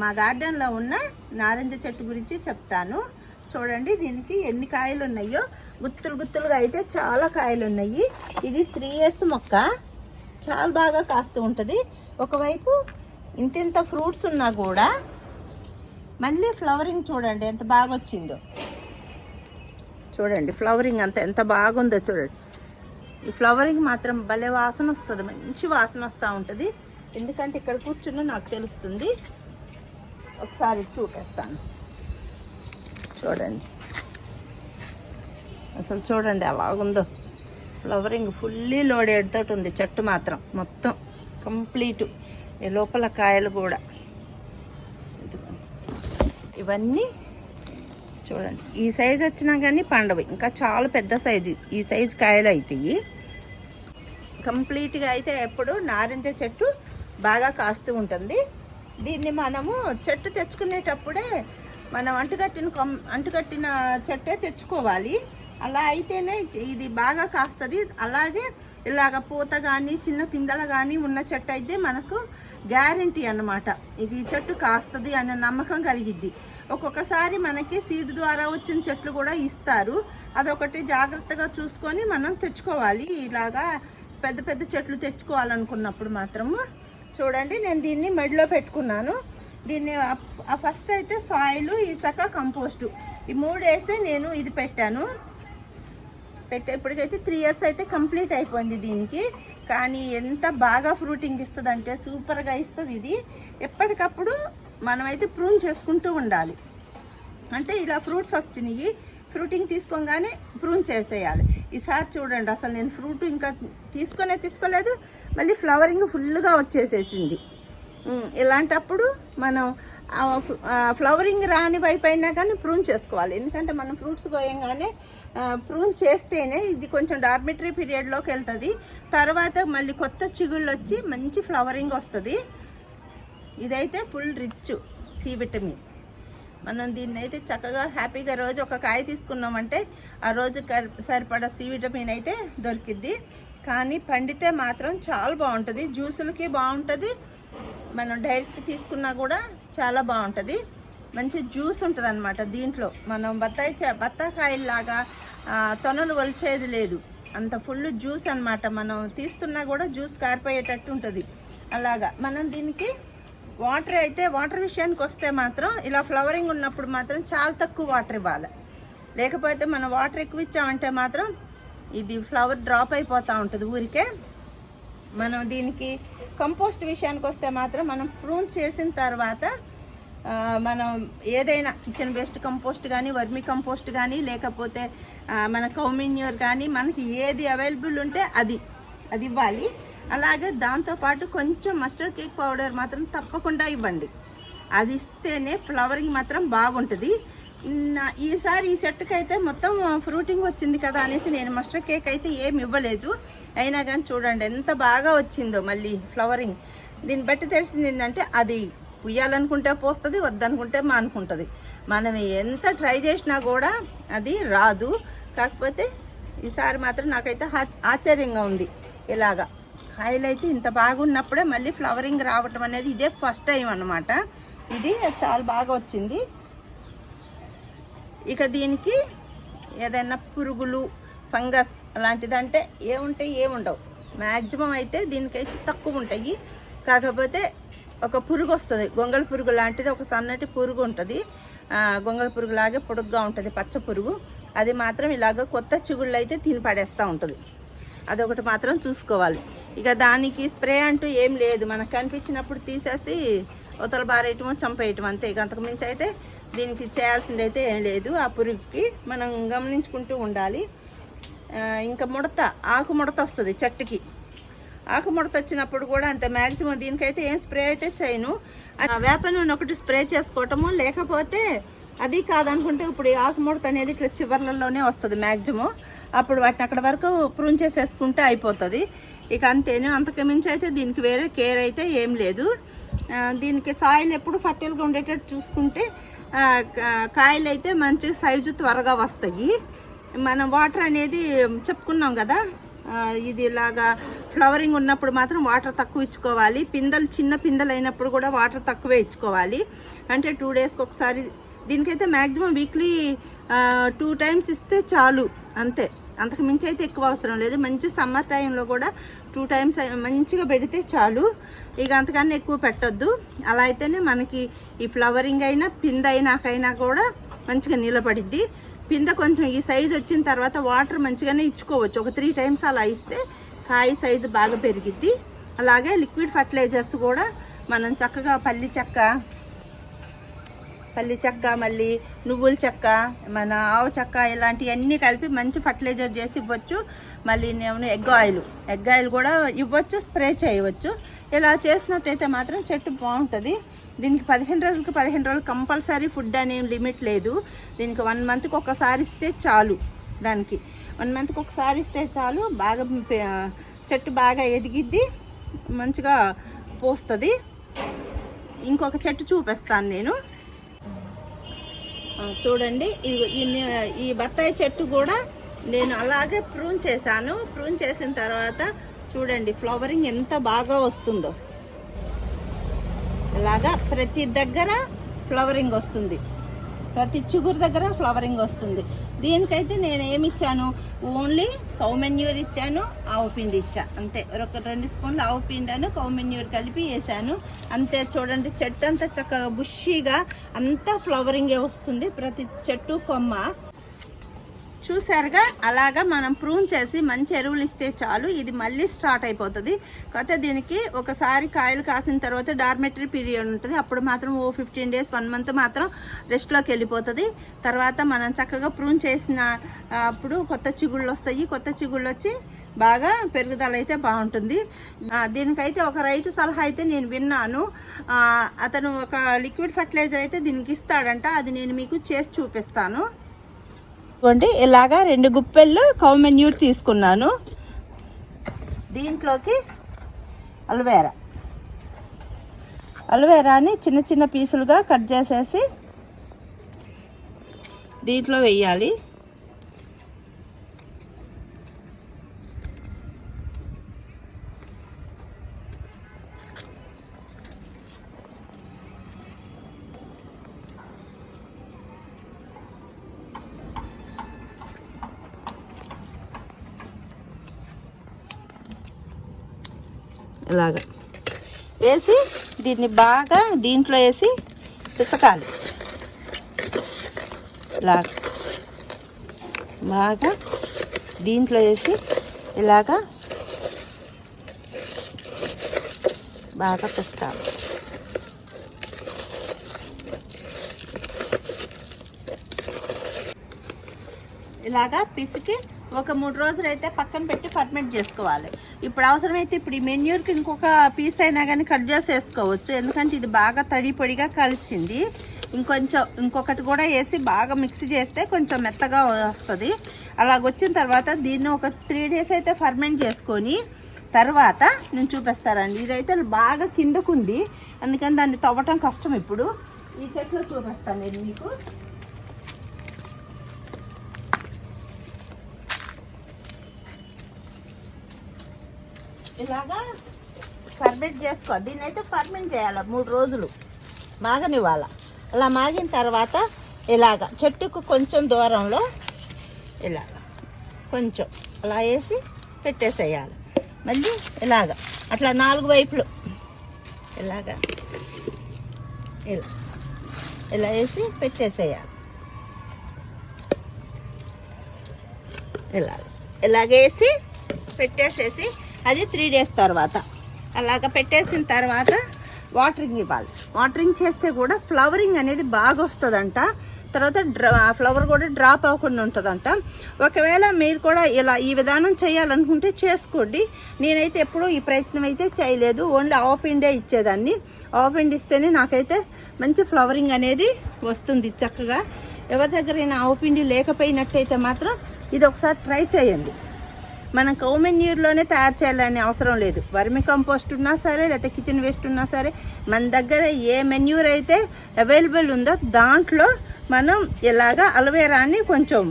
మా గార్డెన్లో ఉన్న నారింజ చెట్టు గురించి చెప్తాను. చూడండి దీనికి ఎన్ని కాయలు ఉన్నాయో. గుత్తులు గుత్తులుగా అయితే చాలా కాయలు ఉన్నాయి. ఇది త్రీ ఇయర్స్ మొక్క. చాలా బాగా కాస్తూ ఉంటుంది. ఒకవైపు ఇంత ఫ్రూట్స్ ఉన్నా కూడా మళ్ళీ ఫ్లవరింగ్ చూడండి ఎంత బాగా వచ్చిందో చూడండి ఫ్లవరింగ్ అంత ఎంత బాగుందో చూడండి. ఈ ఫ్లవరింగ్ మాత్రం భలే వాసన వస్తుంది. మంచి వాసన వస్తూ ఉంటుంది. ఎందుకంటే ఇక్కడ కూర్చున్న నాకు తెలుస్తుంది. ఒకసారి చూపిస్తాను. చూడండి. అసలు చూడండి అలాగుందో ఫ్లవరింగ్ ఫుల్లీ లోడెడ్ తోటి ఉంది చెట్టు మాత్రం మొత్తం కంప్లీట్ ఈ లోపల కాయలు కూడా. ఇవన్నీ చూడండి. ఈ సైజు వచ్చినా కానీ పండవు. ఇంకా చాలా పెద్ద సైజు ఈ సైజు కాయలు అవుతాయి కంప్లీట్గా అయితే ఎప్పుడు నారింజ చెట్టు బాగా కాస్తూ ఉంటుంది. దీన్ని మనము చెట్టు తెచ్చుకునేటప్పుడే మనం అంటుకట్టిన కొమ్ అంటుకట్టిన చెట్టే తెచ్చుకోవాలి. అలా అయితేనే ఇది బాగా కాస్తుంది. అలాగే ఇలాగ పూత కానీ చిన్న పిందెల కానీ ఉన్న చెట్టు అయితే మనకు గ్యారంటీ అన్నమాట. ఇది చెట్టు కాస్తుంది అనే నమ్మకం కలిగిద్ది. ఒక్కొక్కసారి మనకి సీడ్ ద్వారా వచ్చిన చెట్లు కూడా ఇస్తారు. అదొకటి జాగ్రత్తగా చూసుకొని మనం తెచ్చుకోవాలి. ఇలాగా పెద్ద పెద్ద చెట్లు తెచ్చుకోవాలనుకున్నప్పుడు మాత్రము చూడండి నేను దీన్ని మెడలో పెట్టుకున్నాను. దీన్ని ఆ ఫస్ట్ అయితే సాయిల్ ఇసక కంపోస్టు ఈ మూడు వేసి నేను ఇది పెట్టాను. పెట్టే ఇప్పటికైతే త్రీ ఇయర్స్ అయితే కంప్లీట్ అయిపోయింది దీనికి. కానీ ఎంత బాగా ఫ్రూటింగ్ ఇస్తుంది అంటే సూపర్గా ఇస్తుంది ఇది. ఎప్పటికప్పుడు మనమైతే ప్రూన్ చేసుకుంటూ ఉండాలి. అంటే ఇలా ఫ్రూట్స్ వచ్చినాయి ఫ్రూటింగ్ తీసుకోగానే ప్రూన్ చేసేయాలి. ఈసారి చూడండి అసలు నేను ఫ్రూట్ ఇంకా తీసుకొనే తీసుకోలేదు. మళ్ళీ ఫ్లవరింగ్ ఫుల్గా వచ్చేసేసింది. ఇలాంటప్పుడు మనం ఫ్లవరింగ్ రాని వైపు అయినా కానీ ప్రూన్ చేసుకోవాలి. ఎందుకంటే మనం ఫ్రూట్స్ కోయంగానే ప్రూన్ చేస్తేనే ఇది కొంచెం డార్మిటరీ పీరియడ్లోకి వెళ్తుంది. తర్వాత మళ్ళీ కొత్త చిగుళ్ళు వచ్చి మంచి ఫ్లవరింగ్ వస్తుంది. ఇదైతే ఫుల్ రిచ్ సి విటమిన్. మనం దీన్ని అయితే చక్కగా హ్యాపీగా రోజు ఒక కాయ తీసుకున్నామంటే ఆ రోజు కర్- సరిపడా సి విటమిన్ అయితే దొరికిద్ది. కానీ పండితే మాత్రం చాలా బాగుంటుంది. జ్యూసులకి బాగుంటుంది. మనం డైరెక్ట్ తీసుకున్నా కూడా చాలా బాగుంటుంది. మంచి జ్యూస్ ఉంటుంది అనమాట దీంట్లో. మనం బత్తాయి చ- బత్తాకాయల్లాగా తొనలు ఒలిచేది లేదు. అంత ఫుల్ జ్యూస్ అన్నమాట. మనం తీస్తున్నా కూడా జ్యూస్ కారిపోయేటట్టు ఉంటుంది. అలాగా. మనం దీనికి వాటర్ అయితే వాటర్ విషయానికి వస్తే మాత్రం ఇలా ఫ్లవరింగ్ ఉన్నప్పుడు మాత్రం చాలా తక్కువ వాటర్ ఇవ్వాలి. లేకపోతే మనం వాటర్ ఎక్కువ ఇచ్చామంటే మాత్రం ఇది ఫ్లవర్ డ్రాప్ అయిపోతూ ఉంటుంది ఊరికే. మనం దీనికి కంపోస్ట్ విషయానికి వస్తే మాత్రం మనం ప్రూన్ చేసిన తర్వాత మనం ఏదైనా కిచెన్ వేస్ట్ కంపోస్ట్ కానీ వర్మి కంపోస్ట్ కానీ లేకపోతే మన కౌమిన్యూర్ కానీ మనకి ఏది అవైలబుల్ ఉంటే అది అది ఇవ్వాలి. అలాగే దాంతోపాటు కొంచెం మస్టర్డ్ కేక్ పౌడర్ మాత్రం తప్పకుండా ఇవ్వండి. అది ఇస్తేనే ఫ్లవరింగ్ మాత్రం బాగుంటుంది. నా- ఈసారి ఈ చెట్టుకైతే మొత్తం ఫ్రూటింగ్ వచ్చింది కదా అనేసి నేను మస్టర్ కేక్ అయితే ఏమి ఇవ్వలేదు. అయినా కానీ చూడండి ఎంత బాగా వచ్చిందో మళ్ళీ ఫ్లవరింగ్. దీన్ని బట్టి తెలిసింది ఏంటంటే అది పుయ్యాలనుకుంటే పోస్తుంది వద్దనుకుంటే మానుకుంటుంది. మనం ఎంత ట్రై చేసినా కూడా అది రాదు. కాకపోతే ఈసారి మాత్రం నాకైతే ఆశ్చర్యంగా ఉంది. ఇలాగా కాయలు అయితే ఇంత బాగున్నప్పుడే మళ్ళీ ఫ్లవరింగ్ రావటం అనేది ఇదే ఫస్ట్ టైం అన్నమాట. ఇది చాలా బాగా వచ్చింది. ఇక దీనికి ఏదైనా పురుగులు ఫంగస్ అలాంటిదంటే ఏముంటాయి ఏముండవు. మ్యాక్సిమం అయితే దీనికైతే తక్కువ ఉంటాయి కాకపోతే ఒక పురుగు వస్తుంది గొంగళ పురుగు లాంటిది ఒక సన్నటి పురుగు ఉంటుంది గొంగళ పురుగు లాగే పొడుగ్గా ఉంటుంది పచ్చ పురుగు. అది మాత్రం ఇలాగ కొత్త చిగుళ్ళు అయితే తిని పడేస్తూ ఉంటుంది. అదొకటి మాత్రం చూసుకోవాలి. ఇక దానికి స్ప్రే అంటూ ఏం లేదు. మనకు కనిపించినప్పుడు తీసేసి ఉతల బారేయటము చంపేయటం అంతే. ఇక అంతకుమించి అయితే దీనికి చేయాల్సింది అయితే ఏం లేదు. ఆ పురుగుకి మనం గమనించుకుంటూ ఉండాలి. ఇంకా ముడత ఆకు ముడత వస్తుంది చెట్టుకి. ఆకు ముడత వచ్చినప్పుడు కూడా అంత మ్యాక్సిమం దీనికైతే ఏం స్ప్రే అయితే చేయను. ఆ వేప నూనె ఒకటి స్ప్రే చేసుకోవటము లేకపోతే అది కాదనుకుంటే ఇప్పుడు ఈ ఆకు ముడత అనేది ఇట్లా చివర్లలోనే వస్తుంది మ్యాక్సిమం అప్పుడు వాటిని అక్కడ వరకు ప్రూన్ చేసేసుకుంటే అయిపోతుంది. ఇక అంతేను అంతకు మించి అయితే దీనికి వేరే కేర్ అయితే ఏం లేదు. దీనికి సాయిల్ ఎప్పుడు ఫర్టిల్గా ఉండేటట్టు చూసుకుంటే కాయలు అయితే మంచి సైజు త్వరగా వస్తాయి. మనం వాటర్ అనేది చెప్పుకున్నాం కదా ఇది ఇలాగా ఫ్లవరింగ్ ఉన్నప్పుడు మాత్రం వాటర్ తక్కువ ఇచ్చుకోవాలి. పిందలు చిన్న పిందెలు అయినప్పుడు కూడా వాటర్ తక్కువే ఇచ్చుకోవాలి. అంటే టూ డేస్కి ఒకసారి దీనికైతే మ్యాక్సిమం వీక్లీ టూ టైమ్స్ ఇస్తే చాలు అంతే. అంతకు మించి అయితే ఎక్కువ అవసరం లేదు. మంచి సమ్మర్ టైంలో కూడా టూ టైమ్స్ మంచిగా పెడితే చాలు. ఇక అంతకన్నా ఎక్కువ పెట్టొద్దు. అలా అయితేనే మనకి ఈ ఫ్లవరింగ్ అయినా పింద అయినాకైనా కూడా మంచిగా నిలబడిద్ది. పింద కొంచెం ఈ సైజు వచ్చిన తర్వాత వాటర్ మంచిగానే ఇచ్చుకోవచ్చు. ఒక త్రీ టైమ్స్ అలా ఇస్తే కాయ సైజు బాగా పెరిగిద్ది. అలాగే లిక్విడ్ ఫర్టిలైజర్స్ కూడా మనం చక్కగా పల్లి చెక్క పల్లి చెక్క మళ్ళీ నువ్వుల చెక్క మన ఆవు చెక్క ఇలాంటివన్నీ కలిపి మంచి ఫర్టిలైజర్ చేసి ఇవ్వచ్చు. మళ్ళీ నేను ఎగ్ ఆయిల్ ఎగ్ ఆయిల్ కూడా ఇవ్వచ్చు స్ప్రే చేయవచ్చు. ఇలా చేసినట్టయితే మాత్రం చెట్టు బాగుంటుంది. దీనికి పదిహేను రోజులకి పదిహేను రోజులు కంపల్సరీ ఫుడ్ అనే లిమిట్ లేదు. దీనికి వన్ మంత్కి ఒకసారి ఇస్తే చాలు దానికి. వన్ మంత్కి ఒకసారి ఇస్తే చాలు బాగా చెట్టు బాగా ఎదిగిద్ది మంచిగా పోస్తుంది. ఇంకొక చెట్టు చూపిస్తాను నేను. చూడండి ఈ ఈ బత్తాయి చెట్టు కూడా నేను అలాగే ప్రూన్ చేశాను. ప్రూన్ చేసిన తర్వాత చూడండి ఫ్లవరింగ్ ఎంత బాగా వస్తుందో. ఇలాగా ప్రతి దగ్గర ఫ్లవరింగ్ వస్తుంది. ప్రతి చిగురు దగ్గర ఫ్లవరింగ్ వస్తుంది. దీనికైతే నేను ఏమి ఇచ్చాను? ఓన్లీ కౌ మెన్యూర్ ఇచ్చాను ఆవు పిండి ఇచ్చా. అంతే. ఒక రెండు స్పూన్లు ఆవు పిండాను కౌ మెన్యూర్ కలిపి వేసాను. అంతే చూడండి చెట్టు అంతా చక్కగా బుషీగా అంతా ఫ్లవరింగే వస్తుంది. ప్రతి చెట్టు కొమ్మ చూసారుగా అలాగా మనం ప్రూన్ చేసి మంచి ఎరువులు ఇస్తే చాలు. ఇది మళ్ళీ స్టార్ట్ అయిపోతుంది. కాకపోతే దీనికి ఒకసారి కాయలు కాసిన తర్వాత డార్మెటరీ పీరియడ్ ఉంటుంది. అప్పుడు మాత్రం ఓ ఫిఫ్టీన్ డేస్ వన్ మంత్ మాత్రం రెస్ట్లోకి వెళ్ళిపోతుంది. తర్వాత మనం చక్కగా ప్రూన్ చేసిన అప్పుడు కొత్త చిగుళ్ళు వస్తాయి. కొత్త చిగుళ్ళు వచ్చి బాగా పెరుగుదల అయితే బాగుంటుంది. దీనికైతే ఒక రైతు సలహా అయితే నేను విన్నాను. అతను ఒక లిక్విడ్ ఫర్టిలైజర్ అయితే దీనికి ఇస్తాడంట. అది నేను మీకు చేసి చూపిస్తాను. ఇదిగోండి ఇలాగా రెండు గుప్పెళ్ళు కౌమెన్యూర్ తీసుకున్నాను. దీంట్లోకి అల్వేరా. అల్వేరాని చిన్న చిన్న పీసులుగా కట్ చేసేసి దీంట్లో వెయ్యాలి ఇలాగ. వేసి దీన్ని బాగా దీంట్లో వేసి పిసకాలి. ఇలాగ. బాగా దీంట్లో వేసి ఇలాగా బాగా పిసకాలి. ఇలాగా పిసికి ఒక మూడు రోజులు అయితే పక్కన పెట్టి ఫర్మెంట్ చేసుకోవాలి. ఇప్పుడు అవసరమైతే ఇప్పుడు ఈ మెన్యూర్కి ఇంకొక పీస్ అయినా కానీ కట్ చేసి వేసుకోవచ్చు ఎందుకంటే ఇది బాగా తడి పొడిగా కలిసింది. ఇంకొంచెం ఇంకొకటి కూడా వేసి బాగా మిక్స్ చేస్తే కొంచెం మెత్తగా వస్తుంది. అలాగొచ్చిన తర్వాత దీన్ని ఒక త్రీ డేస్ అయితే ఫర్మెంట్ చేసుకొని తర్వాత నేను చూపిస్తారండి ఇదైతే బాగా కిందకుంది. అందుకని దాన్ని తవ్వటం కష్టం ఇప్పుడు. ఈ చెట్లు చూపిస్తాను నేను మీకు. ఇలాగా ఫర్మెంట్ చేసుకో. దీన్ని అయితే ఫర్మెంట్ చేయాలి మూడు రోజులు మాగనివ్వాలి. అలా మాగిన తర్వాత ఇలాగ చెట్టుకు కొంచెం దూరంలో ఇలాగ కొంచెం అలా వేసి పెట్టేసేయాలి. మళ్ళీ ఇలాగ అట్లా నాలుగు వైపులు ఇలాగ ఇలా ఇలా వేసి పెట్టేసేయాలి. ఇలాగ. ఇలాగేసి పెట్టేసేసి అది త్రీ డేస్ తర్వాత. అలాగ పెట్టేసిన తర్వాత వాటరింగ్ ఇవ్వాలి. వాటరింగ్ చేస్తే కూడా ఫ్లవరింగ్ అనేది బాగా వస్తుందంట. తర్వాత ఫ్లవర్ కూడా డ్రాప్ అవ్వకుండా ఉంటుందంట. ఒకవేళ మీరు కూడా ఇలా ఈ విధానం చేయాలనుకుంటే చేసుకోండి. నేనైతే ఎప్పుడూ ఈ ప్రయత్నం అయితే చేయలేదు. ఓన్లీ ఆవపిండే ఇచ్చేదాన్ని. ఆవపిండి ఇస్తేనే నాకైతే మంచి ఫ్లవరింగ్ అనేది వస్తుంది చక్కగా. ఎవరి దగ్గరైనా ఆవపిండి లేకపోయినట్టయితే మాత్రం ఇది ఒకసారి ట్రై చేయండి. మనం కౌమెన్యూర్లోనే తయారు చేయాలనే అవసరం లేదు. వర్మి కంపోస్ట్ ఉన్నా సరే లేకపోతే కిచెన్ వేస్ట్ ఉన్నా సరే మన దగ్గర ఏ మెన్యూర్ అయితే అవైలబుల్ ఉందో దాంట్లో మనం ఇలాగా అలవేరాని కొంచెం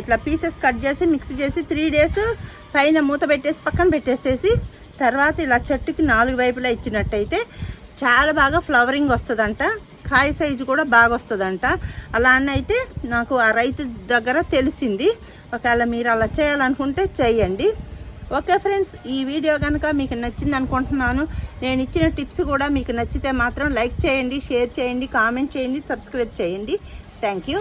ఇట్లా పీసెస్ కట్ చేసి మిక్స్ చేసి త్రీ డేస్ పైన మూత పెట్టేసి పక్కన పెట్టేసేసి తర్వాత ఇలా చెట్టుకి నాలుగు వైపులా ఇచ్చినట్టయితే చాలా బాగా ఫ్లవరింగ్ వస్తుందంట. కాయ సైజు కూడా బాగా వస్తుందంట అలా అని అయితే నాకు ఆ రైతు దగ్గర తెలిసింది. ఒకవేళ మీరు అలా చేయాలనుకుంటే చేయండి. ఓకే ఫ్రెండ్స్ ఈ వీడియో కనుక మీకు నచ్చింది అనుకుంటున్నాను. నేను ఇచ్చిన టిప్స్ కూడా మీకు నచ్చితే మాత్రం లైక్ చేయండి షేర్ చేయండి కామెంట్ చేయండి సబ్స్క్రైబ్ చేయండి. Thank you.